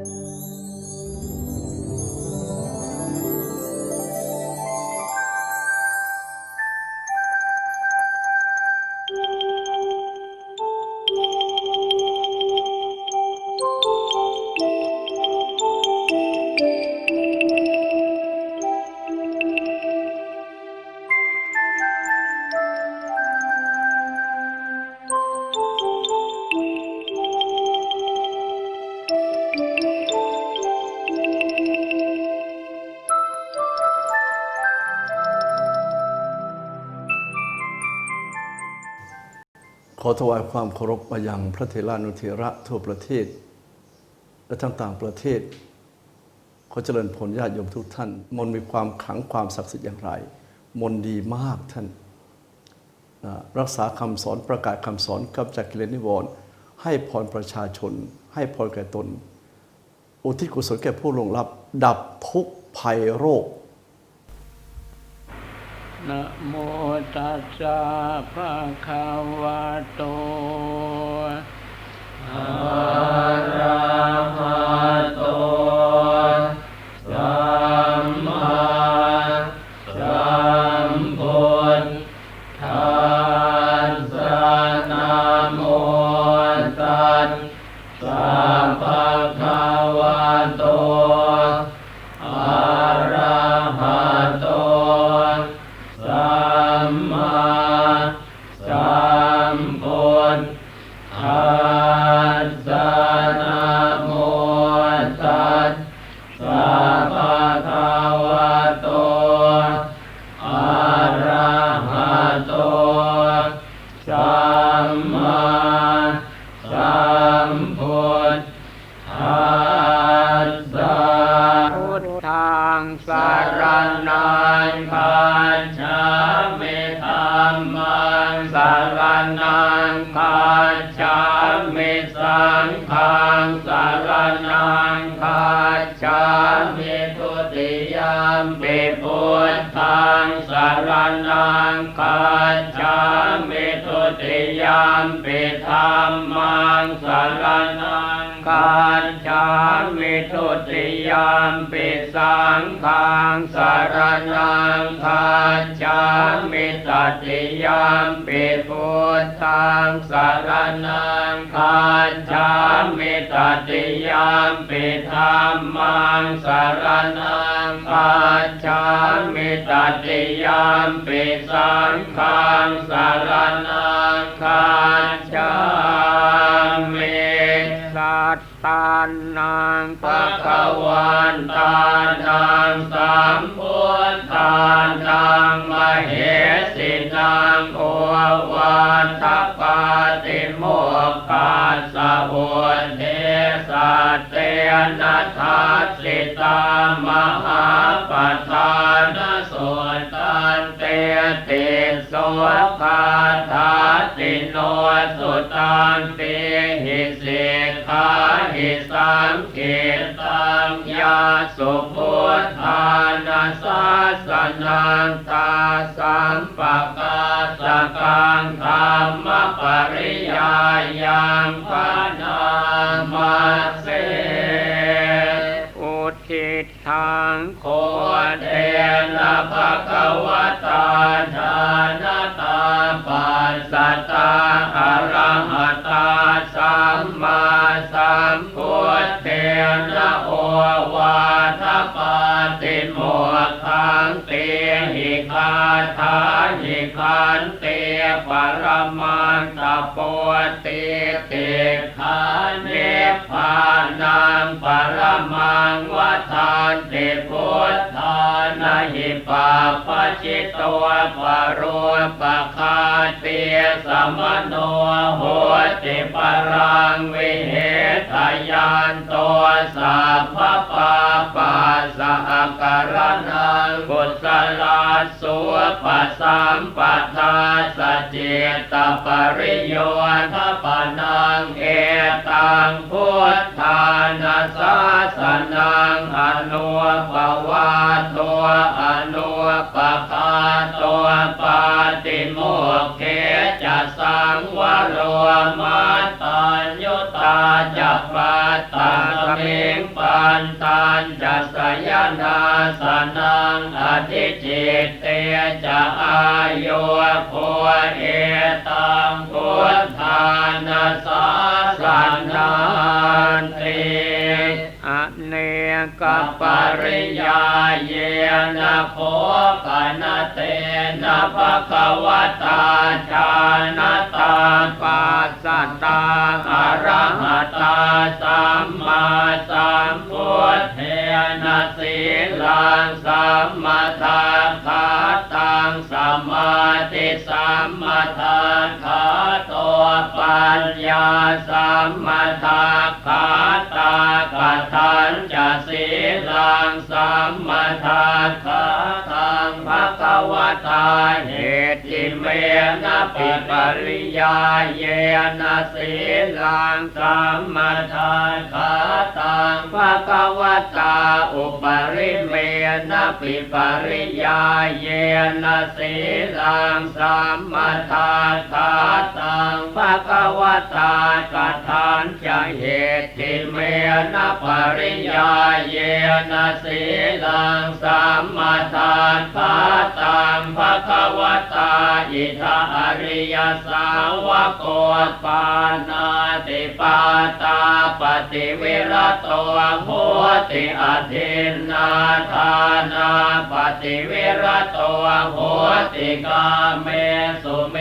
you. ขอถวายความเคารพมายังพระเถรานุเถระทั่วประเทศ และทั้งต่างประเทศ ขอเจริญผลญาติโยมทุกท่าน มนมีความขลังความศักดิ์สิทธิ์อย่างไร มนดีมากท่านรักษาคำสอนประกาศคำสอนกำจัดกิเลสนิวรณ์ให้พรประชาชน ให้พรแก่ตน อุทิศกุศลแก่ผู้ลงลับ ดับทุกภัยโรค นะโมตัสสะภะคะวะโตอะระหะโต สัมมาสัมพุทธัสสะพุทธังสารนังคัจฉามิธรรมังสารนังคัจฉามิสังฆังสารนังคัจฉามิ ทุติยมปิพุทธังสารนังคัจฉามิทุติยามปิธรรมังสารนัง คัจามิทุติยามปิสังฆังสารนังคัจามิตติยามปิพุทธังสารนังคัจามิตติยามปิธรรมังสารนังคัจามิตติยามปิสังฆังสารนังคัจามิ สัตตานังภะคะวันตานังสัมพุทธานังมเหสินังโอวันทัปปาติโมกขาสะบุญเทสัตเตนะทัสสิตามหาปัฏฐานสุตันเตติโสภาทาติโนสุตันเตาสุพุทธานาสาสนังตาสัมปะกาสกังธรรมปริยายังปนามาเสอุทิศทางโคเทนะภะคะวะตาธานาตาปัสสตาอรหะตตาสัมมาสั นะโอวาทปาติโมขังเตหิคาทาหิคันเตปรมังตะโปติเตขานิพานังปรมังวัฏานติพุทธานาหิปาปจิตตวปโรปคาเตียสมโนโห ติปรังวิเหทายานตัวสัพพปาปัสสะการนังกุศลาสุปัสสัมปทาสเจตปริโยทปนังเอตังพุทธานาสาสนังอนุปวาตัวอนุปคาตัวปาติโมกเข โลมาตานโยตาจัปปาตาสมิงปันตันจัสยานาสนังอธิจิตเตจะอายุโคเอตังพุทธานาสาสนานติอเน กปริยาเยนะโพปนะเตนะภะคะวะตาจานตาปัสสตาอะระหะตาสัมมาสัมพุทเทนะสีลังสัมมาทาคาตังสัมมาทิสัมมาทาคาตัวปัญญาสัมมาทาคาตั นจะสีลังสัมมาทาคาตังภะคะวะตาเหตุ เมนะปิปริยาเยนะสีลังสัมมาทาคาตังภะคะวะตาอุปริเมนะปิปริยาเยนะสีลังสัมมาทาคาตังภะคะวะตากทันจะเหติเมนะปริยาเยนะสีลังสัมมาทาคาตังภะคะวะตาอิทาอริยสาวโกปานาติปาตาปฏิเวรตโหติอธินาทานาปฏิเวรตโหติกาเมสุเม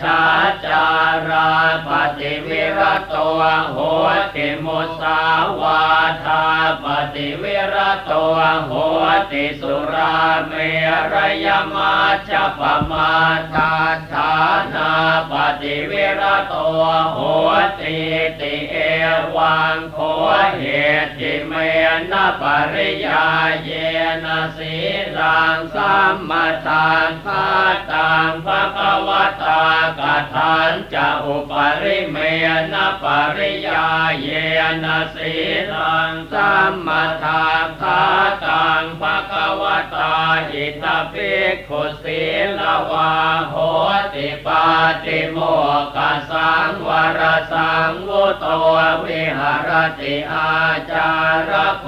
ชาจาราปฏิเวรตโหติมุสาวาทาปฏิเวรตโหติสุราเมรยมาจปมาทชาฐานาปฏิเวรโตโหติติเอ วังโคเหติเมนะปริยาเยนะสีลังสัมมาทานคาตังภะคะวะตากทันจะอุปริเมนะปริยาเยนะสีลังสัมมาทานคาตังภะคะวะตาอิตาปิกขุสีลวาโหติปาติโมกขสังวรสังวุโตวิหารติอาจารโค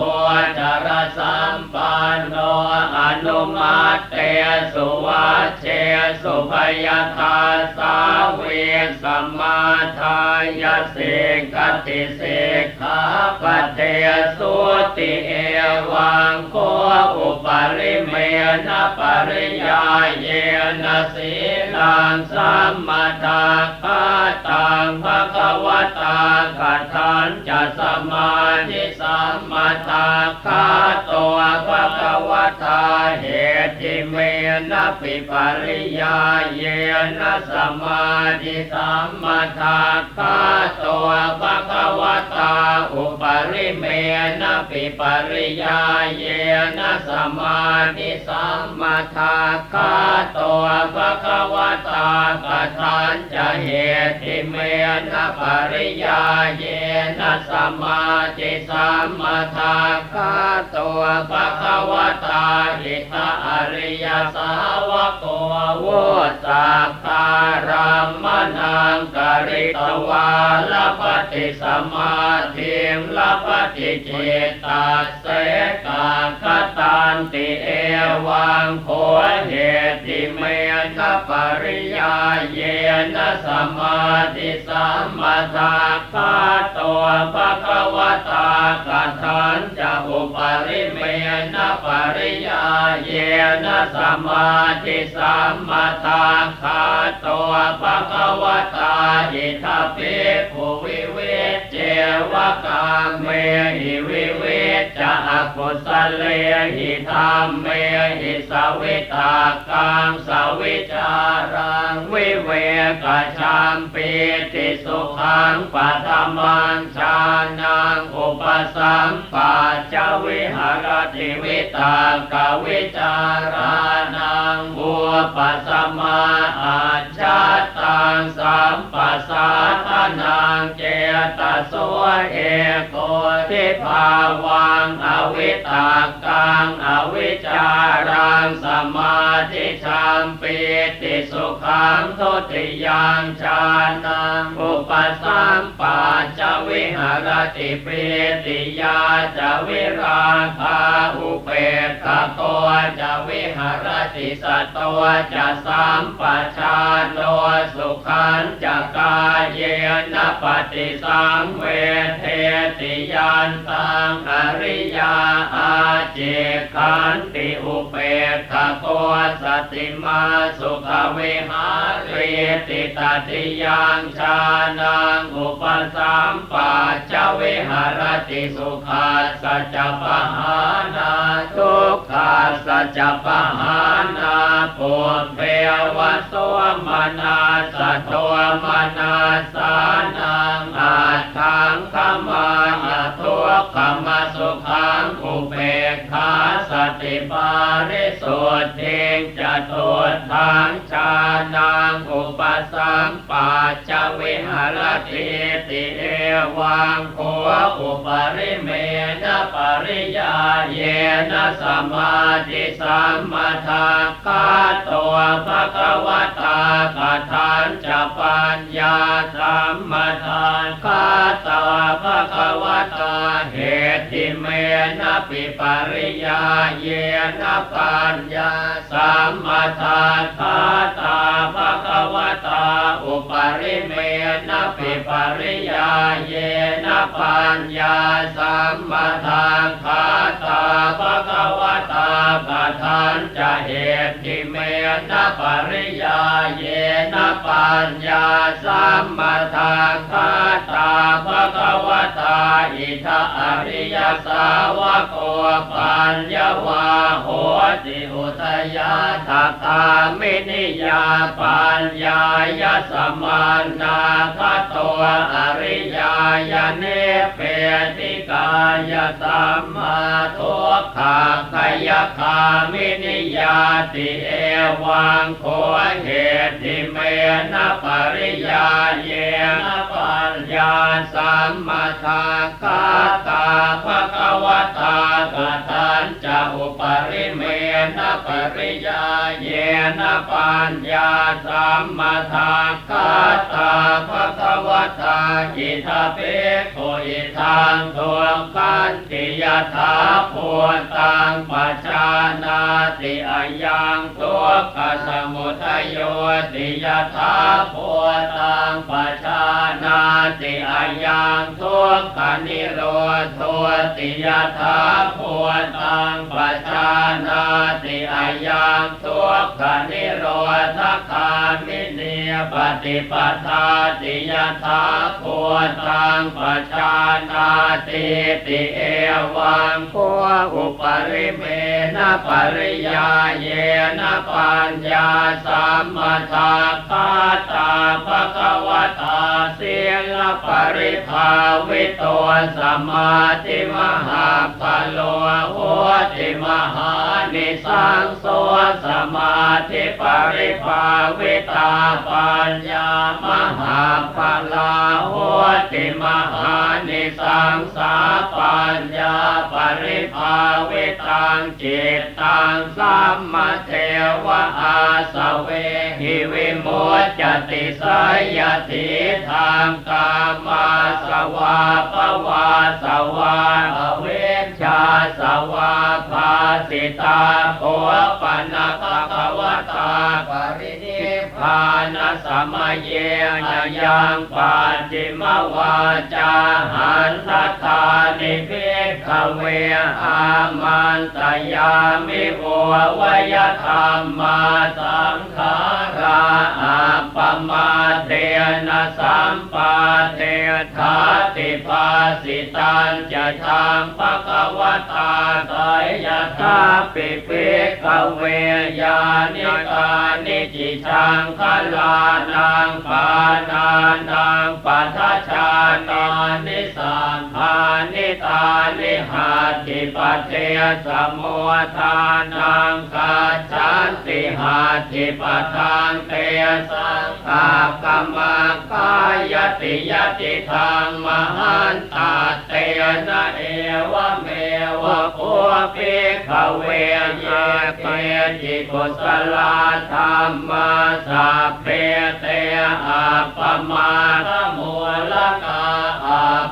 จารสัมปันโนอนุมาเตสุวัชเชสุภยทาสาเวสมมาทายเสกติเสกขาปเตสุติเอวังโคอุปริเมนะปริยาเยนะสีลังสัมมาทาคาตังภะคะวะตาคัทันจะสมาธิสัมมาทาคาตัวภะคะวะตาเหติเมนะปิปริยาเยนะสมาธิสัมมาทาคาตัวภะคะวะตาอุปริเมนะปิปริยา มาธิสัมมาทาคาตัวภะคะวะตากทันจะเหติเมนะปริยาเยนะสมาธิสัมมาทาคาตัวภะคะวะตาอิทาอริยสาวกโกวสักการัมมนังกริตวาลปฏิสมาธิงลปฏิเจตาเสกาคตันติเอวังโพเหติเมนะปริยาเยนะสมาธิสัมมาทาคาตัวภะคะวะตากทันจะอุปริเมนะปริยาเยนะสมาธิสัมมาทาคาตัวภะคะวะตาอิทัปปิภูวิเว วะกาเมหิวิเวจะอกุสเลหิธรรมเมหิสวิตากังสวิจารังวิเวกชัมปีติสุขังปัตมังชานังอุป สัมปัจจวิหารติวิตากวิจารานังบัวปัสมาอาจาตังสัมปัสสะทานังเจตสวเอโกทิภาวังอวิตากังอวิจารังสมาธิชัมปิติสุขังทุติยังชานังอุปสัมปัจจวิหารติปิตติยาจะวิราคาอุเปกขโตจะวิหารติสัตวจะสัมปชานโนสุขันจะกาเยนะปฏิสังเวเทติยานตังอริยาอาเจขันติอุเปกขโตสติมาสุขเวหารติตติยังชานังอุปสัมปัจจวิหารติสุขาสัจจปหานาทุกขาสัจจปหานาปุเพวะสวมนาสัตวมนาสานังอาทังขมา ยาทุกขมสุขังอุเบกขาสติปาริสุทธิจะตุทางชานังอุปสัมปัจจวิหารติติเอวังโคอุปริเมนะปริยาเยนะสมาธิสัมมาทาคาตัวภะคะวะตากทานจะปัญญาสัมมาทานคาตาภะคะวะตาเหติเมนะปิปริยาเยนะปัญญาสัมมาทานคาตาภะคะวะตาอุปริเมนะปิปริยาเยนะปัญญาสัมมาทานคาตาภะคะวะตากทานจะเหติเมนะปริยาเยนะปัญญาสัมมาทานคาตา ภะคะวะตาอิทะอริยสาวกโอปัญญวาโหติอุทยาทัตตามินิยาปัญญายสมานาคตัวอริยายเนเปติกายสัมมาทุกขาขยคามินิยาติเอวังโคเหติเมนะปริยาเยนะปัญญาสัมมาทาคาตาภะคะวะตากตัญจะอุปริเมนะปริยาเยนปัญญาสัมมาทาคาตาภะคะวะตาอิทาเปโคอิทังทวงคันติยถาภูตังปัจจานาติอายังทุกขสมุทัยโยติยถาภูตังปัจจานาติอายังทุกขนิโรธติยถาภูตังปัจจานาติอายังทุกขนิโรธคามิเนียปฏิปทาติยถาภูตังปัจานาติติเอวังโคอุปริเมนะปริยาเยนะปัญญาสัมมาทาคาตาภะคะวะตาเสียงปริภาวิโตสมาธิมหาปโลโหติมหานิสังโสสมาธิปริภาวิตาปัญญามหาปลาโหติมหานิสังสาปัญญาปริภาวิตังจิตตังสัมมาเทวะอาสเวหิวิโมจจติสายติทางกามาสวาปวาสวาอเว ชาสวาภาสิตาโอปนะภะคะวะตาปริานสมัยเยนยังปัจจิมวาจาหันตตานิพิกเวอามันตยามิโอวยธรรมมาสังขาราอาปมาเทนะสัมปาเทธาติภาสิตันจะทางภะคะวตาไตยะธาปิปิกเวยานิกานิจิชังคลานังปานานังปัทชานานิสัมภานิตานิหาติปัจเจสมุทานังกัจจันติหาติปทังเตสังฆากรรมกายติยติทางมหันตาเตนะเอวเม วะโคปิขเวเยเกจิกุสลาธรรมาสัพเพเตอาปมาตมูลกา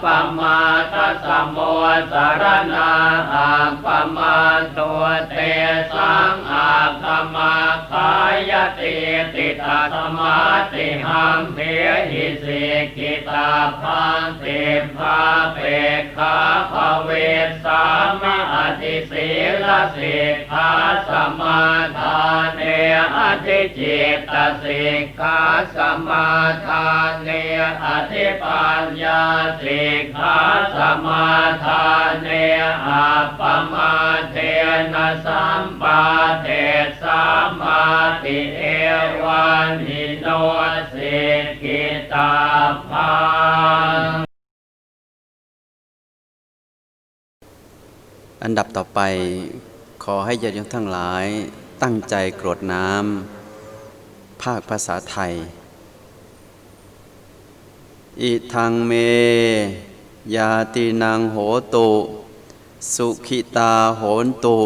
ปมาทัสมุสารนาอาปมาตัวเตสังอาคมาคายติติตาสมาติหัมเพหิสิกิตาพังติภาเปกขาภเวสามาอธิศีลสิกขาสมาทานเนอธิจิตตสิกขาสมาทานเนอธิปัญญาสิกขาสมาทานเนอาปมาเทนะสัมปาเทสัมมาติเอวันหิโนสิกิตาพังอันดับต่อไปขอให้ญาติโยมทั้งหลายตั้งใจกรวดน้ำภาคภาษาไทย อิทังเม ยาตินางโหตุ สุขิตาโหนตุ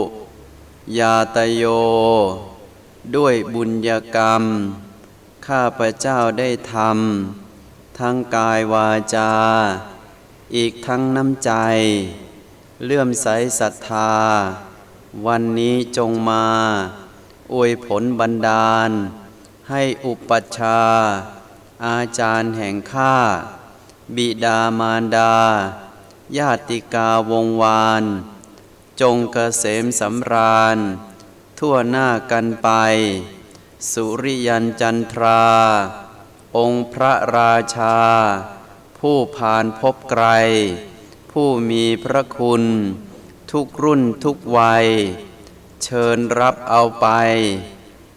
ยาตโย ด้วยบุญญกรรม ข้าพระเจ้าได้ทำทั้งกายวาจา อีกทั้งน้ำใจ เลื่อมใสศรัทธา วันนี้จงมา อวยผลบันดาล ให้อุปัชฌาย์ อาจารย์แห่งข้า บิดามารดา ญาติกาวงวาน จงเกษมสำราญ ทั่วหน้ากันไป สุริยันจันทรา องค์พระราชา ผู้ผ่านพบไกล ผู้มีพระคุณ ทุกรุ่นทุกวัย เชิญรับเอาไป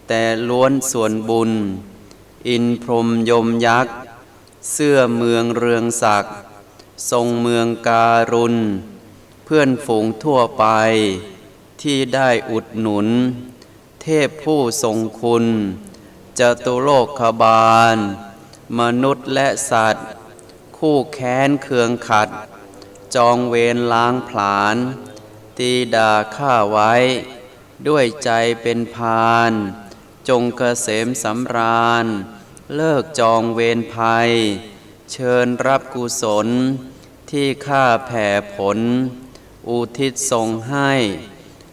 แต่ล้วนส่วนบุญ อินพรมยมยักษ์ เสื้อเมืองเรืองศักดิ์ ทรงเมืองการุณ เพื่อนฝูงทั่วไป ที่ได้อุดหนุน เทพผู้ทรงคุณจตุโลกบาล มนุษย์และสัตว์ คู่แค้นเคืองขัด จองเวรล้างผลาญ ตีด่าข้าไว้ ด้วยใจเป็นพาน จงเกษมสำราญ เลิกจองเวรภัย เชิญรับกุศล ที่ข้าแผ่ผล อุทิศส่งให้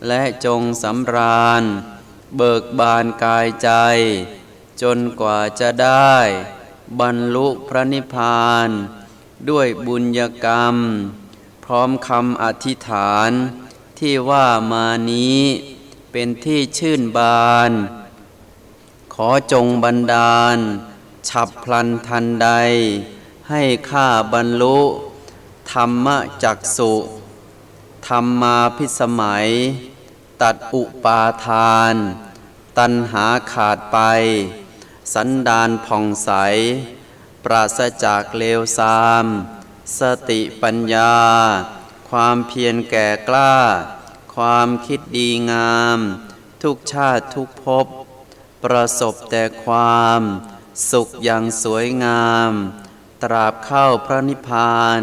และจงสำราญ เบิกบานกายใจ จนกว่าจะได้ บรรลุพระนิพพาน ด้วยบุญญกรรม พร้อมคำอธิษฐานที่ว่ามานี้เป็นที่ชื่นบาน ขอจงบันดาล ฉับพลันทันใด ให้ข้าบรรลุ ธรรมจักสุธรรมาพิสมัย ตัดอุปาทาน ตัณหาขาดไป สันดานผ่องใส ปราศจากเลวทราม สติปัญญา ความเพียรแก่กล้า ความคิดดีงาม ทุกชาติทุกภพประสบแต่ความ สุขอย่างสวยงาม ตราบเข้าพระนิพพาน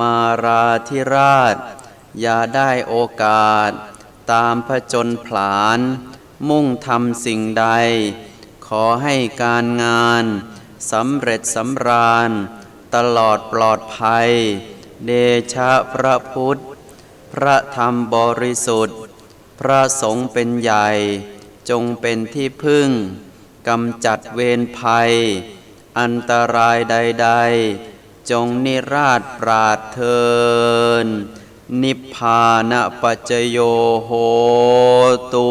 มาราธิราช อย่าได้โอกาส ตามพระจนผลาน มุ่งทำสิ่งใด ขอให้การงานสำเร็จสำราญ ตลอดปลอดภัย เดชะพระพุทธ พระธรรมบริสุทธิ์ พระสงฆ์เป็นใหญ่ จงเป็นที่พึ่ง กำจัดเวรภัย อันตรายใด ๆ จงนิราชปราดเทิน นิพพานปัจจโยโหตุ